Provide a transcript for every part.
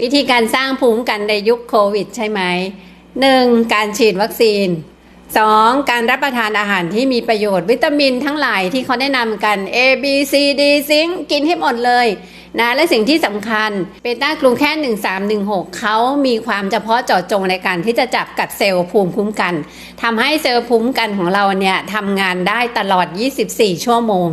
วิธีการสร้างภูมิคุ้มกันในยุคโควิดใช่ไหม 1. การฉีดวัคซีน 2. การรับประทานอาหารที่มีประโยชน์วิตามินทั้งหลายที่เขาแนะนำกัน A B C D ซิงกินให้หมดเลยนะและสิ่งที่สำคัญเบต้ากลูแคน1316 เขามีความเฉพาะเจาะจงในการที่จะจับกัดเซลล์ภูมิคุ้มกันทำให้เซลล์ภูมิคุ้มกันของเราเนี่ยทำงานได้ตลอด 24 ชั่วโมง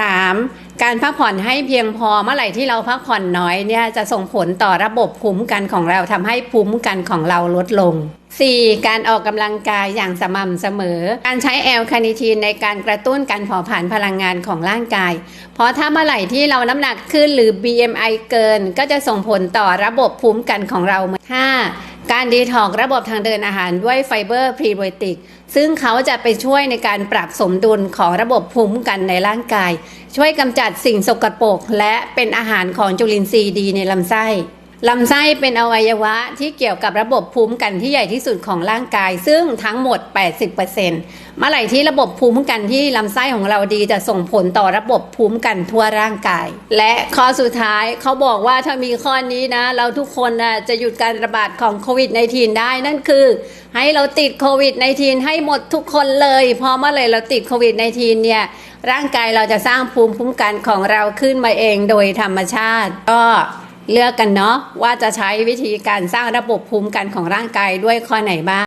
3. การพักผ่อนให้เพียงพอเมื่อไหร่ที่เราพักผ่อนน้อยเนี่ยจะส่งผลต่อระบบภูมิคุ้มกันของเราทำให้ภูมิคุ้มกันของเราลดลง 4. การออกกำลังกายอย่างสม่ำเสมอ การใช้แอลคานิทีนในการกระตุ้นการเผาผลาญพลังงานของร่างกาย เพราะถ้าเมื่อไหร่ที่เราน้ำหนักขึ้นหรือ BMI เกิน ก็จะส่งผลต่อระบบภูมิคุ้มกันของเรา 5. การดีท็อกระบบทางเดินอาหารด้วยไฟเบอร์พรีไบโอติก ซึ่งเขาจะไปช่วยในการปรับสมดุลของระบบภูมิคุ้มกันในร่างกาย ช่วยกำจัดสิ่งสกปรกและเป็นอาหารของจุลินทรีย์ดีในลำไส้ ลำไส้เป็นอวัยวะที่เกี่ยวกับระบบภูมิคุ้มกันที่ใหญ่ที่สุดของร่างกาย ซึ่งทั้งหมด 80%เมื่อไหร่ที่ระบบภูมิคุ้มกันที่ลำไส้ของเราดีจะส่งผลต่อระบบภูมิคุ้มกันทั่วร่างกาย และข้อสุดท้ายเขาบอกว่าถ้ามีข้อนี้นะ เราทุกคนนะจะหยุดการระบาดของโควิด -19 ได้นั่นคือ ให้เราติดโควิด -19 ให้หมดทุกคนเลยพอเมื่อไหร่เราติดโควิด -19 เนี่ยร่างกายเราจะสร้างภูมิคุ้มกันของเราขึ้นมาเองโดยธรรมชาติ ก็ เลือกกันเนาะว่าจะใช้วิธีการสร้างระบบภูมิคุ้มกันของร่างกายด้วยข้อไหนบ้าง